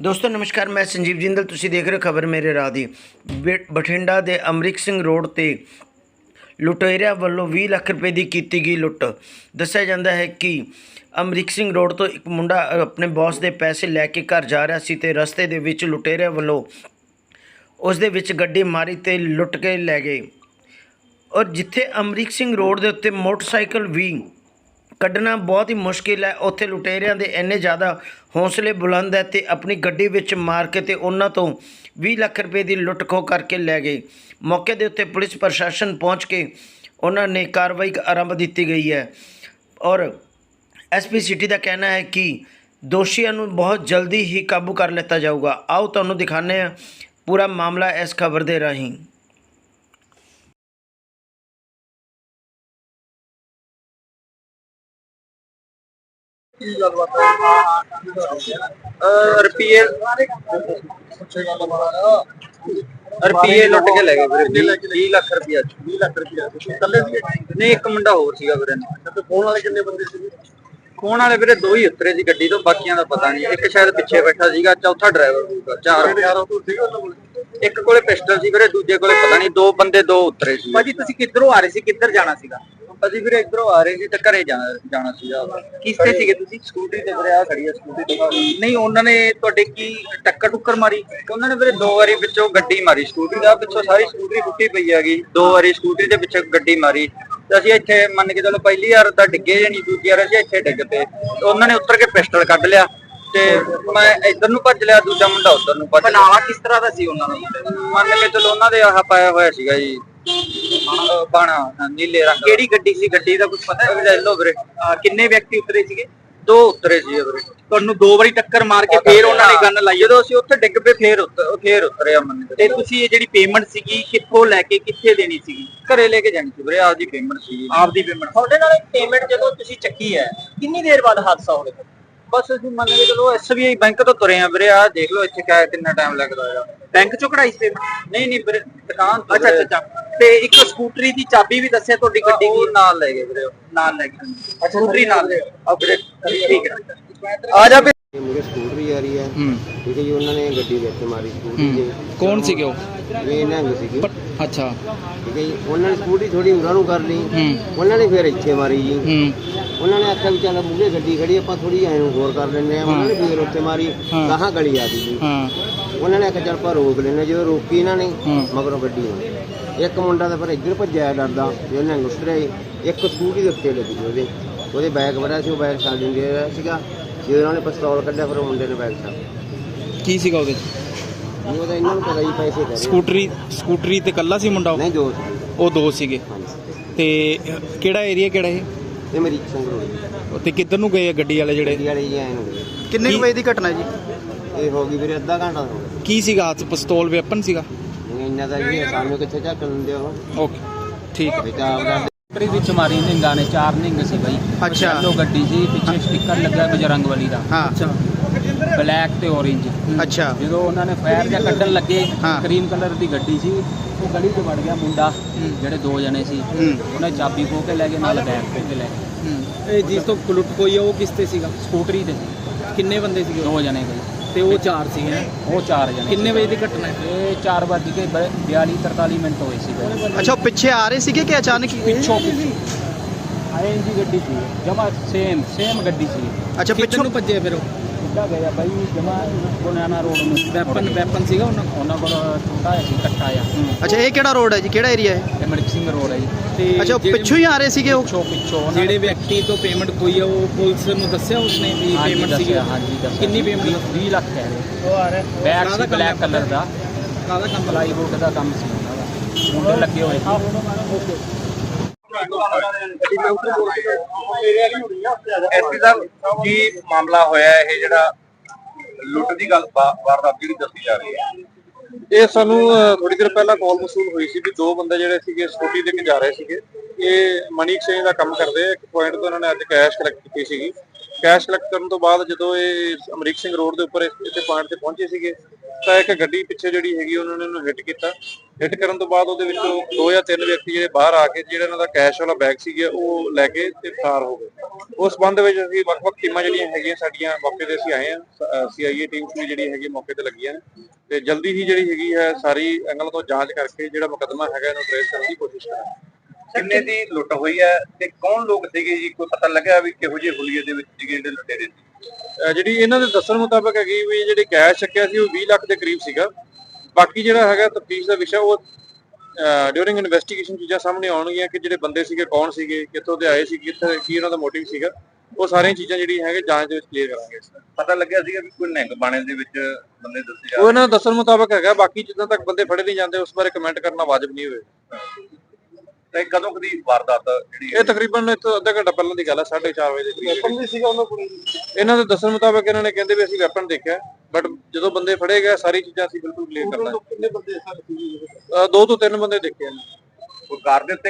ਦੋਸਤੋ, ਨਮਸਕਾਰ, ਮੈਂ ਸੰਜੀਵ ਜਿੰਦਲ, ਤੁਸੀਂ ਦੇਖ ਰਹੇ ਹੋ ਖਬਰ ਮੇਰੇ ਰਾਹ ਦੀ। ਬ- ਬਠਿੰਡਾ ਦੇ ਅਮਰੀਕ ਸਿੰਘ ਰੋਡ ਤੇ ਲੁਟੇਰਿਆਂ ਵੱਲੋਂ 20 ਲੱਖ ਰੁਪਏ ਦੀ ਕੀਤੀ ਗਈ ਲੁੱਟ। ਦੱਸਿਆ ਜਾਂਦਾ ਹੈ ਕਿ ਅਮਰੀਕ ਸਿੰਘ ਰੋਡ ਤੋਂ ਇੱਕ ਮੁੰਡਾ ਆਪਣੇ ਬੌਸ ਦੇ ਪੈਸੇ ਲੈ ਕੇ ਘਰ ਜਾ ਰਿਹਾ ਸੀ ਤੇ ਰਸਤੇ ਦੇ ਵਿੱਚ ਲੁਟੇਰਿਆਂ ਵੱਲੋਂ ਉਸ ਦੇ ਵਿੱਚ ਗੱਡੀ ਮਾਰੀ ਤੇ ਲੁੱਟ ਕੇ ਲੈ ਗਏ। ਔਰ ਜਿੱਥੇ ਅਮਰੀਕ ਸਿੰਘ ਰੋਡ ਦੇ ਉੱਤੇ ਮੋਟਰਸਾਈਕਲ ਵੀ ਕੱਢਣਾ ਬਹੁਤ ਹੀ ਮੁਸ਼ਕਿਲ ਹੈ। ਉੱਥੇ ਲੁਟੇਰਿਆਂ ਦੇ ਇੰਨੇ ਜ਼ਿਆਦਾ ਹੌਸਲੇ ਬੁਲੰਦ ਹੈ ਤੇ ਆਪਣੀ ਗੱਡੀ ਵਿੱਚ ਮਾਰ ਕੇ ਤੇ ਉਹਨਾਂ ਤੋਂ 20 ਲੱਖ ਰੁਪਏ ਦੀ ਲੁੱਟ ਖੋਹ ਕਰਕੇ ਲੈ ਗਏ। ਮੌਕੇ ਦੇ ਉੱਤੇ ਪੁਲਿਸ ਪ੍ਰਸ਼ਾਸਨ ਪਹੁੰਚ ਕੇ ਉਹਨਾਂ ਨੇ ਕਾਰਵਾਈ ਆਰੰਭ ਦਿੱਤੀ ਗਈ ਹੈ। ਔਰ ਐਸਪੀ ਸਿਟੀ ਦਾ ਕਹਿਣਾ ਹੈ ਕਿ ਦੋਸ਼ੀਆਂ ਨੂੰ ਬਹੁਤ ਜਲਦੀ ਹੀ ਕਾਬੂ ਕਰ ਲਿੱਤਾ ਜਾਊਗਾ। ਆਓ ਤੁਹਾਨੂੰ ਦਿਖਾਉਂਦੇ ਹਾਂ। ਪੂਰਾ ਮਾਮਲਾ ਇਸ ਖਬਰ ਦੇ ਰਾਹੀਂ। ਕੀ ਗੱਲਬਾਤ ਹੈ ਰੁਪਏ ਪੁੱਛੇ ਗੱਲਬਾਤ ਰੁਪਏ ਲੁੱਟ ਕੇ ਲੈ ਗਏ ਵੀਰੇ ਕਿੰਨੇ ਲੈ ਕੇ 20 ਲੱਖ ਰੁਪਇਆ 20 ਲੱਖ ਰੁਪਇਆ ਤੁਸੀਂ ਇਕੱਲੇ ਸੀਗੇ? ਨਹੀਂ ਇੱਕ ਮੁੰਡਾ ਹੋਰ ਸੀਗਾ ਵੀਰੇ। ਤੇ ਫੋਨ ਵਾਲੇ ਕਿੰਨੇ ਬੰਦੇ ਸੀਗੇ? ਕੋਣ ਵਾਲੇ ਵੀਰੇ ਦੋ ਹੀ ਉਤਰੇ ਸੀ ਗੱਡੀ ਤੋਂ ਬਾਕੀਆਂ ਦਾ ਪਤਾ ਨਹੀਂ। ਇੱਕ ਸ਼ਾਇਦ ਪਿੱਛੇ ਬੈਠਾ ਸੀਗਾ ਚੌਥਾ ਡਰਾਈਵਰ ਹੋਊਗਾ ਚਾਰ। ਯਾਰ ਉਹ ਸੀਗੇ ਉਹਨਾਂ ਕੋਲ? ਇੱਕ ਕੋਲੇ ਪਿਸਟਲ ਸੀ ਵੀਰੇ ਦੂਜੇ ਕੋਲੇ ਪਤਾ ਨਹੀਂ ਦੋ ਬੰਦੇ ਦੋ ਉਤਰੇ ਸੀ। ਭਾਜੀ ਤੁਸੀਂ ਕਿੱਧਰੋਂ ਆ ਰਹੇ ਸੀ? ਕਿੱਧਰ ਜਾਣਾ ਸੀਗਾ? ਅਸੀਂ ਵੀਰੇ ਇਧਰੋਂ ਆ ਰਹੇ ਸੀ ਤੇ ਘਰੇ ਜਾਣਾ ਜਾਣਾ ਸੀਗਾ। ਕਿਸ ਤੇ ਸੀਗੇ ਤੁਸੀਂ? ਸਕੂਟਰੀ ਤੇ ਵੀਰੇ ਆ ਖੜੀ ਆ ਸਕੂਟਰੀ ਤੇ ਨਹੀਂ ਉਹਨਾਂ ਨੇ ਤੁਹਾਡੇ ਕੀ ਟੱਕਰ ਟੁੱਕਰ ਮਾਰੀ? ਉਹਨਾਂ ਨੇ ਵੀਰੇ ਦੋ ਵਾਰੀ ਵਿੱਚੋਂ ਗੱਡੀ ਮਾਰੀ। ਸਕੂਟਰੀ ਦਾ ਪਿੱਛੋਂ ਸਾਰੀ ਸਕੂਟਰੀ ਟੁੱਟੀ ਪਈ ਹੈਗੀ। ਦੋ ਵਾਰੀ ਸਕੂਟਰੀ ਦੇ ਪਿੱਛੇ ਗੱਡੀ ਮਾਰੀ। ਤੇ ਅਸੀਂ ਇੱਥੇ ਮੰਨ ਕੇ ਚਲੋ ਪਹਿਲੀ ਵਾਰ ਤਾਂ ਡਿੱਗੇ ਜੇ ਨਹੀਂ ਦੂਜੀ ਵਾਰ ਅਸੀਂ ਇੱਥੇ ਡਿੱਗ ਪਏ। ਤੇ ਉਹਨਾਂ ਨੇ ਉੱਤਰ ਕੇ ਪਿਸਟਲ ਕੱਢ ਲਿਆ। ਤੇ ਮੈਂ ਇੱਧਰ ਨੂੰ ਭੱਜ ਲਿਆ ਦੂਜਾ ਮੁੰਡਾ ਉੱਧਰ ਨੂੰ ਭੱਜ ਲਿਆ। ਬਨਾਵਾ ਕਿਸ ਤਰ੍ਹਾਂ ਦਾ ਸੀ ਉਹਨਾਂ ਦਾ ਮੰਨ ਕੇ ਚਲੋ ਉਹਨਾਂ ਦੇ ਆਹ ਪਾਇਆ ਹੋਇਆ ਸੀਗਾ ਜੀ। ਬਾਣਾ ਨੀਲੇ ਰੰਗ ਦਾ। ਕਿਹੜੀ ਗੱਡੀ ਸੀ? ਗੱਡੀ ਦਾ ਕੁਝ ਪਤਾ ਹੈ? ਲੈ ਲਓ ਵੀਰੇ। ਅਹ ਕਿੰਨੇ ਵਿਅਕਤੀ ਉਤਰੇ ਸੀਗੇ? ਦੋ ਉਤਰੇ ਸੀ ਵੀਰੇ ਤੁਹਾਨੂੰ ਦੋ ਵਾਰੀ ਟੱਕਰ ਮਾਰ ਕੇ ਫੇਰ ਉਹਨਾਂ ਨੇ ਗਨ ਲਾਈ। ਜਦੋਂ ਅਸੀਂ ਉੱਥੇ ਡਿੱਗ ਪਏ ਫੇਰ ਉੱਤਰ ਫੇਰ ਉਤਰੇ ਆ ਮੰਨ ਕੇ ਤੇ ਤੁਸੀਂ ਇਹ ਜਿਹੜੀ ਪੇਮੈਂਟ ਸੀਗੀ ਕਿੱਥੋਂ ਲੈ ਕੇ ਕਿੱਥੇ ਦੇਣੀ ਸੀਗੀ? ਘਰੇ ਲੈ ਕੇ ਜਾਣੀ ਸੀ ਵੀਰੇ ਆਪਦੀ ਪੇਮੈਂਟ ਸੀ ਆਪਦੀ ਪੇਮੈਂਟ ਤੁਹਾਡੇ ਨਾਲ ਪੇਮੈਂਟ ਜਦੋਂ ਤੁਸੀਂ ਚੱਕੀ ਹੈ ਕਿੰਨੀ ਦੇਰ ਬਾਅਦ ਹਾਦਸਾ ਹੋ ਗਿਆ ਬਸ ਅਸੀਂ ਮੰਨ ਕੇ ਚਲੋ ਐਸਬੀਆਈ ਬੈਂਕ ਤੋਂ ਤੁਰੇ ਆ ਵੀਰੇ ਆ ਦੇਖ ਲਓ ਇੱਥੇ ਕਿਆ ਕਿੰਨਾ ਟਾਈਮ ਲੱਗਦਾ ਹੈਗਾ ਬੈਂਕ ਚੋਂ ਕਢਾਈ ਸੀ ਪੇਮੈਂਟ ਨਹੀਂ ਨਹੀਂ ਵੀਰੇ ਦੁਕਾਨ ਤੋਂ ਅੱਛਾ ਅੱਛਾ। ਤੇ ਇੱਕ ਸਕੂਟਰੀ ਦੀ ਚਾਬੀ ਵੀ ਦੱਸਿਆ ਤੁਹਾਡੀ ਗੱਡੀ ਉਹ ਦੀ ਨਾਲ ਲੈ ਗਏ ਵੀਰੇ। ਨਾਲ ਲੈ ਗਏ। ਅੱਛਾ ਸਕੂਟਰੀ ਨਾਲ ਲੈ ਵੀਰੇ ਠੀਕ ਹੈ। ਆ ਜਾ ਵੀ ਇਹ ਮੁਝੇ ਸਕੂਟਰੀ ਆ ਰਹੀ ਹੈ। ਹੂੰ। ਠੀਕ ਹੈ ਜੀ ਉਹਨਾਂ ਨੇ ਗੱਡੀ ਵਿੱਚ ਮਾਰੀ ਸਕੂਟਰੀ ਹੂੰ। ਦੇ ਕੌਣ ਸੀਗੇ ਉਹ? ਇਹ ਨੰਗ ਸੀਗੀ। ਪ- ਅੱਛਾ। ਠੀਕ ਹੈ ਜੀ ਉਹਨਾਂ ਨੇ ਸਕੂਟਰੀ ਥੋੜੀ ਉਰਾਂ ਨੂੰ ਕਰ ਲਈ। ਹੂੰ। ਉਹਨਾਂ ਨੇ ਫਿਰ ਇੱਥੇ ਮਾਰੀ ਜੀ। ਹੂੰ। ਉਹਨਾਂ ਨੇ ਆਖਿਆ ਵੀ ਚੱਲ ਮੂਹਰੇ ਗੱਡੀ ਖੜੀ ਆਪਾਂ ਥੋੜੀ ਐਂ ਨੂੰ ਹੋਰ ਕਰ ਲੈਂਦੇ ਆ। ਉਹਨਾਂ ਨੇ ਫਿਰ ਉੱਥੇ ਮਾਰੀ ਹਾਂ। ਗਾਹਾਂ ਗਲੀ ਆ ਗਈ ਜੀ। ਹਾਂ। ਉਹਨਾਂ ਨੇ ਆਖਿਆ ਚੱਲ ਆਪਾਂ ਰੋਕ ਲੈਂਦੇ ਹਾਂ। ਜਦੋਂ ਰੋਕੀ ਇਹਨਾਂ ਨੇ ਹੂੰ। ਮਗਰੋਂ ਗੱਡੀ ਆਈ ਇੱਕ ਮੁੰਡਾ ਤਾਂ ਫਿਰ ਇੱਧਰ ਭੱਜਿਆ ਡਰਦਾ ਵੀ ਉਹਨੇ ਉਸਤਰੇ ਇੱਕ ਸਕੂਟਰੀ ਦੇ ਉੱਤੇ ਲੱਗੀ ਉਹਦੇ। ਉਹਦੇ ਬੈਗ ਵੜਾ ਸੀ ਉਹ ਬੈਗ ਛੱਡ ਦਿੰਦੇ ਰਿਹਾ ਸੀਗਾ। ਜਦੋਂ ਉਹਨਾਂ ਨੇ ਪਿਸਤੌਲ ਕੱਢਿਆ ਫਿਰ ਉਹ ਮੁੰਡੇ ਨੇ ਬੈਗ ਛੱਡ ਕੀ ਸੀਗਾ ਉਹਦੇ 'ਚ? ਨਹੀਂ ਉਹਦਾ ਇਹਨਾਂ ਨੂੰ ਪਤਾ ਹੀ ਪੈਸੇ ਦੇ ਸਕੂਟਰੀ ਸਕੂਟਰੀ ਤੇ ਕੱਲਾ ਸੀ ਮੁੰਡਾ ਉਹ? ਨਹੀਂ ਦੋ ਸੀ। ਉਹ ਦੋ ਸੀਗੇ। ਹਾਂਜੀ। ਤੇ ਕਿਹੜਾ ਏਰੀਆ ਕਿਹੜਾ ਇਹ? ਇਹ ਮੇਰੀ ਸੰਗਰੂਰ ਤੇ ਕਿੱਧਰ ਨੂੰ ਗਏ ਆ ਗੱਡੀ ਵਾਲੇ ਜਿਹੜੇ? ਗੱਡੀ ਵਾਲੇ ਜੀ ਆਏ ਨੂੰ। ਕਿੰਨੇ ਕੁ ਵਜੇ ਦੀ ਘਟਨਾ ਜੀ? ਇਹ ਹੋ ਗਈ ਵੀਰੇ ਅੱਧਾ ਘੰਟਾ ਹੋ ਗਿਆ। ਕੀ ਸੀਗਾ? ਹੱਥ 'ਚ? ਪਿਸਤੌਲ ਵੈਪਨ ਸੀਗਾ? ਇੰਨਾ ਤਾਂ ਜੀ ਸਾਨੂੰ ਕਿੱਥੇ ਝੱਕ ਲੈਂਦੇ ਉਹ। ਓਕੇ ਠੀਕ ਹੈ। ਬੇਟਾ ਆਪਦਾ ਸਕੂਟਰੀ ਵਿੱਚ ਮਾਰੀ ਨਿੰਗਾ ਨੇ ਚਾਰ ਨਿੰਗ ਸੀ ਬਈ। ਅੱਛਾ। ਲੋ ਗੱਡੀ ਸੀ ਪਿੱਛੇ ਸਟicker ਲੱਗਾ ਬਜਰੰਗ ਵਾਲੀ ਦਾ। ਹਾਂ। ਅੱਛਾ। ਬਲੈਕ ਤੇ orange ਅੱਛਾ। ਜਦੋਂ ਉਹਨਾਂ ਨੇ ਫਾਇਰ ਜਾਂ ਕੱਢਣ ਲੱਗੇ ਹਾਂ। ਕਰੀਮ ਕਲਰ ਦੀ ਗੱਡੀ ਸੀ ਉਹ ਗਲੀ 'ਚ ਵੜ ਗਿਆ ਮੁੰਡਾ ਜਿਹੜੇ ਦੋ ਜਣੇ ਸੀ। ਹੂੰ। ਉਹਨੇ ਚਾਬੀ ਖੋ ਕੇ ਲੈ ਗਏ ਨਾਲ ਬੈਗ ਖੋ ਕੇ ਲੈ ਗਏ। ਹੂੰ। ਇਹ ਜਿਸ ਤੋਂ ਲੁੱਟ ਹੋਈ ਆ ਉਹ ਕਿਸ ਤੇ ਸੀਗਾ? ਸਕੂਟਰੀ ਤੇ। ਸੀ ਕਿੰਨੇ ਬੰਦੇ ਸੀਗੇ ਉਹ? ਦੋ ਜਣੇ ਗਏ। ਤੇ ਉਹ ਚਾਰ ਸੀਗੇ ਹੈਂ? ਉਹ ਚਾਰ ਜਣੇ ਕਿੰਨੇ ਵਜੇ ਦੀ ਘਟਨਾ ਹੈ? ਇਹ 4 ਵਜੇ ਕੇ 42 43 ਮਿੰਟ ਹੋਏ ਸੀ। ਅੱਛਾ ਉਹ ਪਿੱਛੇ ਆ ਰਹੇ ਸੀਗੇ ਕਿ ਅਚਾਨਕ ਹੀ? ਪਿੱਛੋਂ ਆਏ ਜੀ ਗੱਡੀ ਸੀ। ਜਮਾ ਸੇਮ ਸੇਮ ਗੱਡੀ ਸੀ। ਅੱਛਾ ਪਿੱਛੋਂ ਨੂੰ ਭੱਜੇ ਫਿਰ ਉਹ? ਕਿੱਦਾਂ ਗਿਆ ਬਾਈ ਜਮਾ ਬਨਾਨਾ ਰੋਡ ਨੂੰ ਵੈਪਨ ਵੈਪਨ ਸੀਗਾ ਉਹਨਾਂ ਕੋਲ ਉਹਨਾਂ ਕੋਲ ਛੋਟਾ ਸੀ ਕੱਟਾ ਆ ਅੱਛਾ ਇਹ ਕਿਹੜਾ ਰੋਡ ਹੈ ਜੀ? ਕਿਹੜਾ ਏਰੀਆ ਹੈ? ਇਹ ਮਲਿਕ ਸਿੰਘ ਰੋਡ ਹੈ ਜੀ। ਤੇ ਅੱਛਾ ਉਹ ਪਿੱਛੋਂ ਹੀ ਆ ਰਹੇ ਸੀਗੇ ਉਹ? ਪਿੱਛੋਂ ਪਿੱਛੋਂ ਉਹਨਾਂ ਜਿਹੜੇ ਵਿਅਕਤੀ ਤੋਂ ਪੇਮੈਂਟ ਹੋਈ ਆ ਉਹ ਪੁਲਿਸ ਨੂੰ ਦੱਸਿਆ ਉਸਨੇ ਵੀ ਹਾਂਜੀ ਪੇਮੈਂਟ ਸੀਗੀ? ਦੱਸਿਆ ਹਾਂਜੀ ਦੱਸਿਆ। ਕਿੰਨੀ payment? 20 ਲੱਖ ਕਹਿ ਰਹੇ ਉਹ ਆ ਰਿਹਾ। ਬੈਗ ਕਾਹਦਾ ਸੀ ਕੰਮ ਬਲੈਕ ਕਲਰ ਦਾ। ਕਾਹਦਾ ਕੰਮ ਪਲਾਈ ਬੋਰਡ ਦਾ ਕੰਮ ਸੀ ਉਹਨਾਂ ਦਾ। ਮੁੰਡੇ ਲੱਗੇ ਹੋਏ ਸੀ। ਐਸਪੀ ਸਾਹਿਬ, ਕੀ ਮਾਮਲਾ ਹੋਇਆ? ਇਹ ਜਿਹੜਾ ਲੁੱਟ ਦੀ ਗੱਲ ਵਾਰਦਾਤ ਜਿਹੜੀ ਦੱਸੀ ਜਾ ਰਹੀ ਹੈ। ਇਹ ਸਾਨੂੰ ਥੋੜੀ ਦੇਰ ਪਹਿਲਾਂ ਕਾਲ ਮਸੂਲ ਹੋਈ ਸੀ ਵੀ ਦੋ ਬੰਦੇ ਜਿਹੜੇ ਸੀਗੇ ਸਕੂਟੀ ਦੇ ਕੇ ਜਾ ਰਹੇ ਸੀਗੇ। ਇਹ ਮਨੀ ਐਕਸਚੇਂਜ ਦਾ ਕੰਮ ਕਰਦੇ ਇੱਕ ਪੁਆਇੰਟ ਤੋਂ ਉਹਨਾਂ ਨੇ ਅੱਜ ਕੈਸ਼ ਕਲੈਕਟ ਕੀਤੀ ਸੀਗੀ। ਕੈਸ਼ ਕਲੈਕਟ ਕਰਨ ਤੋਂ ਬਾਅਦ ਜਦੋਂ ਇਹ ਅਮਰੀਕ ਸਿੰਘ ਰੋਡ ਦੇ ਉੱਪਰ ਇੱਥੇ ਪੁਆਇੰਟ ਤੇ ਪਹੁੰਚੇ ਸੀਗੇ, ਤਾਂ ਇੱਕ ਗੱਡੀ ਪਿੱਛੇ ਜਿਹੜੀ ਹੈਗੀ, ਉਹਨਾਂ ਨੇ ਉਹਨੂੰ ਹਿੱਟ ਕੀਤਾ। ਹਿੱਟ ਕਰਨ ਤੋਂ ਬਾਅਦ ਉਹਦੇ ਵਿੱਚੋਂ ਦੋ ਜਾਂ ਤਿੰਨ ਵਿਅਕਤੀ ਜਿਹੜੇ ਬਾਹਰ ਆ ਕੇ, ਜਿਹੜਾ ਇਹਨਾਂ ਦਾ ਕੈਸ਼ ਵਾਲਾ ਬੈਗ ਸੀਗਾ, ਉਹ ਲੈ ਕੇ ਤੇ ਫਰਾਰ ਹੋ ਗਏ। ਉਸ ਸੰਬੰਧ ਵਿੱਚ ਅਸੀਂ ਵੱਖ-ਵੱਖ ਟੀਮਾਂ ਜਿਹੜੀਆਂ ਹੈਗੀਆਂ ਸਾਡੀਆਂ ਮੌਕੇ ਤੇ ਅਸੀਂ ਆਏ ਆ ਸੀਆਈਏ ਟੀਮਸ ਵੀ ਜਿਹੜੀ ਹੈਗੀ ਮੌਕੇ ਤੇ ਲੱਗੀਆਂ ਨੇ। ਤੇ ਜਲਦੀ ਹੀ ਜਿਹੜੀ ਹੈਗੀ ਹੈ ਸਾਰੀ ਐਂਗਲ ਤੋਂ ਜਾਂਚ ਕਰਕੇ ਜਿਹੜਾ ਮੁਕੱਦਮਾ ਹੈਗਾ ਇਹਨੂੰ ਟ੍ਰੇਸ ਕਰਨ ਦੀ ਕੋਸ਼ਿਸ਼ ਕਰਾਂਗੇ। ਕਿੰਨੇ ਦੀ ਲੁੱਟ ਹੋਈ ਹੈ ਤੇ ਕੌਣ ਲੋਕ ਸੀਗੇ ਜੀ? ਕੋਈ ਪਤਾ ਲੱਗਿਆ ਵੀ ਕਿਹੋ ਜਿਹੇ ਹੁਲੀਏ ਦੇ ਵਿੱਚ ਸੀਗੇ ਜਿਹੜੇ ਲੁਟੇਰੇ ਸੀ? ਜਿਹੜੀ ਇਹਨਾਂ ਦੇ ਦੱਸਣ ਮੁਤਾਬਕ ਹੈਗੀ ਵੀ ਜਿਹੜੇ ਕੈਸ਼ ਚੱਕਿਆ ਸੀ ਉਹ 20 ਲੱਖ ਦੇ ਕਰੀਬ ਸੀਗਾ। ਬਾਕੀ ਜਿਹੜਾ ਹੈਗਾ ਤਫਤੀਸ਼ ਦਾ ਵਿਸ਼ਾ ਉਹ ਡਿਊਰਿੰਗ ਇਨਵੈਸਟੀਗੇਸ਼ਨ ਚੀਜ਼ਾਂ ਸਾਹਮਣੇ ਆਉਣਗੀਆਂ ਕਿ ਜਿਹੜੇ ਬੰਦੇ ਸੀਗੇ ਕੌਣ ਸੀਗੇ ਕਿੱਥੋਂ ਦੇ ਆਏ ਸੀ ਕਿੱਥੇ ਕੀ ਉਹਨਾਂ ਦਾ ਮੋਟਿਵ ਸੀਗਾ ਉਹ ਸਾਰੀਆਂ ਚੀਜ਼ਾਂ ਜਿਹੜੀਆਂ ਹੈਗੇ ਜਾਂਚ ਦੇ ਵਿੱਚ ਕਲੀਅਰ ਕਰਾਂਗੇ ਪਤਾ ਲੱਗਿਆ ਸੀਗਾ ਵੀ ਕੋਈ ਨਿਹੰਗ ਬਾਣੇ ਦੇ ਵਿੱਚ ਬੰਦੇ ਦੱਸੇ ਜਾ ਉਹ ਇਹਨਾਂ ਦਾ ਦੱਸਣ ਮੁਤਾਬਕ ਹੈਗਾ ਬਾਕੀ ਜਿੱਦਾਂ ਤੱਕ ਬੰਦੇ ਫੜੇ ਨਹੀਂ ਜਾਂਦੇ ਉਸ ਬਾਰੇ ਕਮੈਂਟ ਕਰਨਾ ਵਾਜਬ ਨਹੀਂ ਹੋਵੇ ਤੇ ਕਦੋਂ ਕਦੀ ਵਾਰਦਾਤ ਜਿਹੜੀ ਇਹ ਤਕਰੀਬਨ ਇੱਥੋਂ ਅੱਧਾ ਘੰਟਾ ਪਹਿਲਾਂ ਦੀ ਗੱਲ ਹੈ 4:30 ਵਜੇ ਦੇ ਕਰੀਬ ਵੀ ਸੀਗਾ ਉਹਨਾਂ ਕੋਲ ਇਹਨਾਂ ਦੇ ਦੱਸਣ ਮੁਤਾਬਕ ਇਹਨਾਂ ਨੇ ਕਹਿੰਦੇ ਵੀ ਅਸੀਂ ਵੈਪਨ ਦੇਖਿਆ ਬਟ ਜਦੋਂ ਬੰਦੇ ਫੜੇ ਗਏ ਸਾਰੀ ਚੀਜ਼ਾਂ ਅਸੀਂ ਬਿਲਕੁਲ ਕਲੀਅਰ ਕਰਨਾ ਕਿੰਨੇ ਬੰਦੇ ਦੋ ਤੋਂ ਤਿੰਨ ਬੰਦੇ ਦੇਖੇ ਨੇ। ਕੋਈ ਕਾਰ ਦੇ ਉੱਤੇ